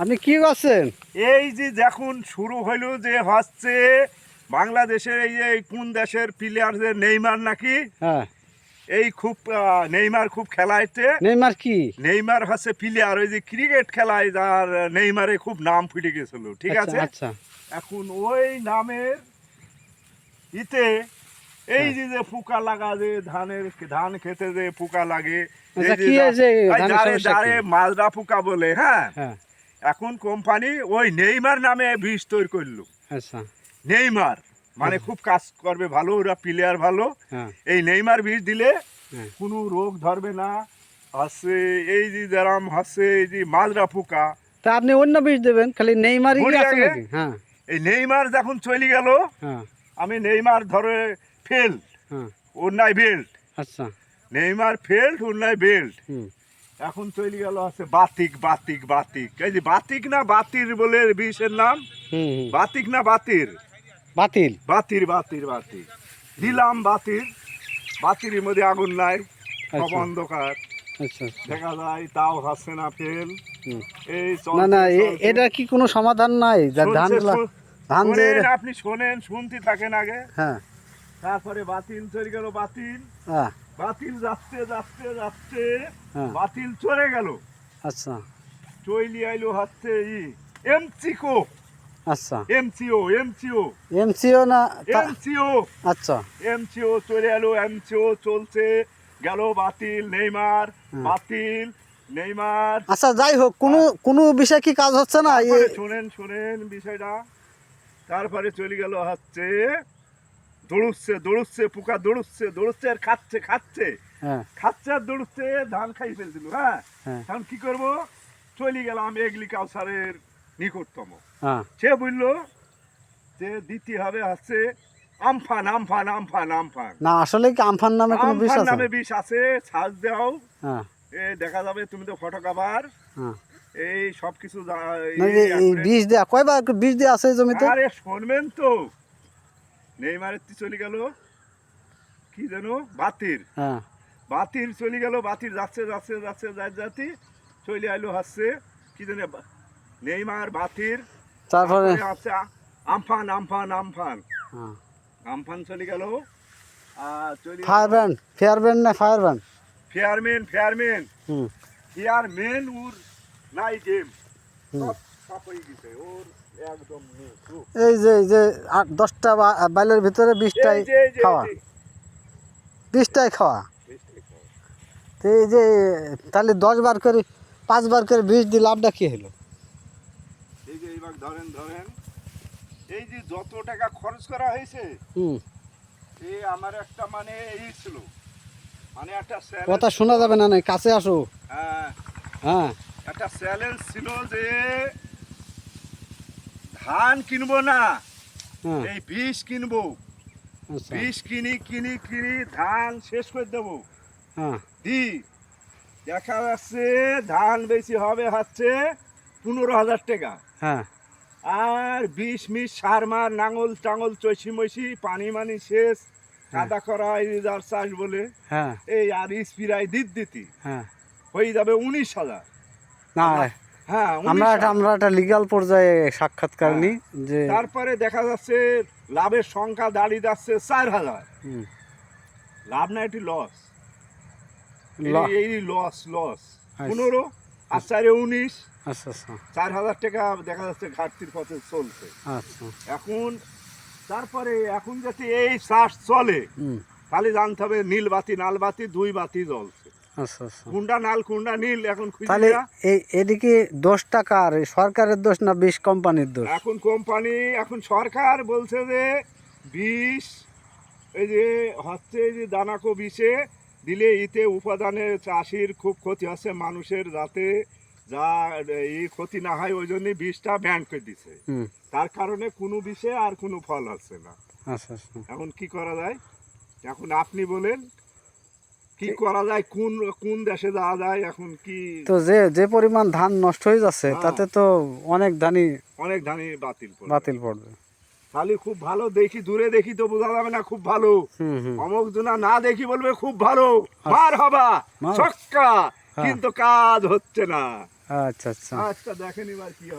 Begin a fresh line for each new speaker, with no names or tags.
আপনি কি করছেন?
এই যে যখন শুরু হইল যে হচ্ছে বাংলাদেশের এই যে কোন দেশের প্লেয়ার যে নেইমার নাকি?
হ্যাঁ।
এই খুব নেইমার খুব খেলাইতে
নেইমার কি?
নেইমার হচ্ছে প্লেয়ার ওই যে ক্রিকেট খেলায় যার নেইমারে খুব নাম ফুটে গেছিল ঠিক
আচ্ছা,
আছে?
আচ্ছা।
এখন ওই নামের ইতে এই
হ্যাঁ।
যে যে পোকা লাগা যে ধানের ধান খেতে যে পোকা লাগে
আচ্ছা,
যে যারে মাজরা পোকা বলে হ্যাঁ?
হ্যাঁ।
এখন কোম্পানি ওই নেইমার নামে বীজ তৈরি করল।
আচ্ছা।
নেইমার মানে খুব কাজ করবে ভালো ওরা প্লেয়ার ভালো।
হ্যাঁ।
এই নেইমার বীজ দিলে
হ্যাঁ।
কোনো রোগ ধরবে না। হচ্ছে এই যে যারাম হচ্ছে এই যে মাজরা পোকা।
তা আপনি অন্য বীজ দেবেন খালি নেইমার হ্যাঁ।
এই নেইমার যখন চলে গেল
হ্যাঁ।
আমি নেইমার ধরে ফেল
হ্যাঁ।
অন্যায় বেল্ট
আচ্ছা।
নেইমার ফেল্ট অন্যায় বেল্ট
হুম।
এখন চলে গেল আছে বাতিক বাতিক বাতিক। এই যে বাতিক না বাতির বলে বিষের নাম। বাতিক না বাতির?
বাতিল।
বাতির বাতির বাতির। দিলাম বাতির। বাতির মধ্যে আগুন নাই সব
আচ্ছা।
অন্ধকার।
আচ্ছা আচ্ছা।
দেখা যায় তাও হাসছে না ফেল। এই
না না। এটা কি কোনো সমাধান নাই? যা
শুনছে,
ধান
আপনি শোনেন শুনতে থাকেন আগে।
হ্যাঁ।
তারপরে বাতিল চলে গেল বাতিল।
হ্যাঁ
বাতিল যাচ্ছে যাচ্ছে যাচ্ছে
হ্যাঁ।
বাতিল চলে গেল।
আচ্ছা।
চইলি আইলো হচ্ছে ই এমসিকো।
আচ্ছা।
MCO MCO.
এমসিও না
এমসিও।
আচ্ছা।
এমসিও চলে এলো এমসিও চলছে। গেল বাতিল নেইমার বাতিল নেইমার।
আচ্ছা যাই হোক কোনো কোনো বিষয় কি কাজ হচ্ছে না?
শোনেন শোনেন বিষয়টা। তারপরে চলে গেল হচ্ছে দৌড়ুচ্ছে দৌড়ুচ্ছে পোকা দৌড়ুচ্ছে দৌড়ুচ্ছে আর খাচ্ছে খাচ্ছে।
হ্যাঁ।
খাচ্ছে আর দৌড়ুচ্ছে ধান খাই ফেলছিল হ্যাঁ?
হ্যাঁ।
এখন কি করব? চলে গেলাম এগ্রিকালচারের নিকটতম।
হ্যাঁ।
সে বলল যে দিতে হবে হচ্ছে আমফান আমফান আমফান আমফান।
না আসলে কি আমফান নামে কোনো বিষ আছে?
নামে বিষ আছে সাজ দাও। এ দেখা যাবে তুমি তো ফটো কাভার
হ্যাঁ।
এই সব কিছু
বীজ দেয়া কয়বার বীজ দেয়া আছে জমিতে?
আরে শুনবেন তো। নেইমারের চলে গেল কি যেন বাতির।
হ্যাঁ।
বাতির চলে গেল বাতির যাচ্ছে যাচ্ছে যাচ্ছে যাই যাতি চলে আইলো হচ্ছে কি জানে নেইমার বাতির।
তারপরে?
তারপরে আমফান আমফান আমফান।
হ্যাঁ।
আমফান চলে গেল আর চলে
ফায়ার ব্যান্ড ফেয়ার ব্যান্ড না ফায়ার ব্যান্ড
ফেয়ারম্যান ফেয়ারম্যান।
হুম।
ফেয়ারম্যান ওর নাই গেম। সব সব হয়ে গেছে ওর।
এই যে এই যে আট দশটা বা বাইলের ভিতরে বিশটাই খাওয়া। বিশটাই খাওয়া। তো এই যে তাহলে দশ বার করে পাঁচ বার করে বিষ দিয়ে লাভটা কি হলো?
এই যে এইবার ধরেন ধরেন এই যে যত টাকা খরচ করা হয়েছে
হুম।
এই আমার একটা মানে এই ছিল। মানে একটা
কথা শোনা যাবে না কাছে আসো।
হ্যাঁ।
হ্যাঁ।
একটা চ্যালেঞ্জ ছিল যে ধান কিনবো না
হ্যাঁ।
এই বীজ কিনবো।
আচ্ছা।
বীজ কিনি কিনি কিনি ধান শেষ করে দেবো।
হ্যাঁ।
দি দেখা যাচ্ছে ধান বেশি হবে হচ্ছে পনেরো হাজার টাকা।
হ্যাঁ।
আর বিষ মিশ সার মার নাঙল টাঙল চৈছি মৈছি পানি মানি শেষ। কাদা করা এই যার চাষ বলে।
হ্যাঁ।
এই আর স্পিরাই দিত দিতি।
হ্যাঁ।
হয়ে যাবে উনিশ হাজার।
না
হ্যাঁ
আমরা একটা আমরা একটা লিগাল পর্যায়ে সাক্ষাৎকার নিই যে
তারপরে দেখা যাচ্ছে লাভের সংখ্যা দাঁড়িয়ে যাচ্ছে চার হাজার। লাভ না এটি লস এই লস লস আচ্ছা। পনেরো আর চারে উনিশ।
আচ্ছা আচ্ছা।
চার হাজার টাকা দেখা যাচ্ছে ঘাটতির পথে চলছে।
আচ্ছা।
এখন তারপরে এখন যাতে এই চাষ চলে তাহলে জানতে হবে নীল বাতি নাল বাতি দুই বাতি জ্বলছে
আচ্ছা আচ্ছা।
কুন্ডা নাল কুন্ডা নীল এখন
তাহলে এই এদিকে দোষ টাকার সরকারের দোষ না বিষ কোম্পানির দোষ?
এখন কোম্পানি এখন সরকার বলছে যে বিষ এই যে হচ্ছে এই যে দানাকো বিষে দিলে ইতে উপাদানে চাষির খুব ক্ষতি হচ্ছে মানুষের যাতে যা এই ক্ষতি না হয় ওই জন্য বিষটা ব্যান করে দিছে। তার কারণে কোনো বিষে আর কোনো ফল হচ্ছে না।
আচ্ছা আচ্ছা।
এখন কি করা যায়? এখন আপনি বলেন কি করা যায় কোন কোন দেশে যাওয়া যায় এখন কি?
তো যে যে পরিমাণ ধান নষ্ট হয়ে যাচ্ছে
হ্যাঁ।
তাতে তো অনেক ধানই
অনেক ধানই বাতিল।
বাতিল পড়বে।
তাহলে খুব ভালো দেখি দূরে দেখি তো বোঝা যাবে না খুব ভালো। অমুক জনা না দেখি বলবে খুব ভালো। মার হবা ছক্কা।
হ্যাঁ।
কিন্তু কাজ হচ্ছে না।
আচ্ছা আচ্ছা।
আচ্ছা দেখেন এবার কি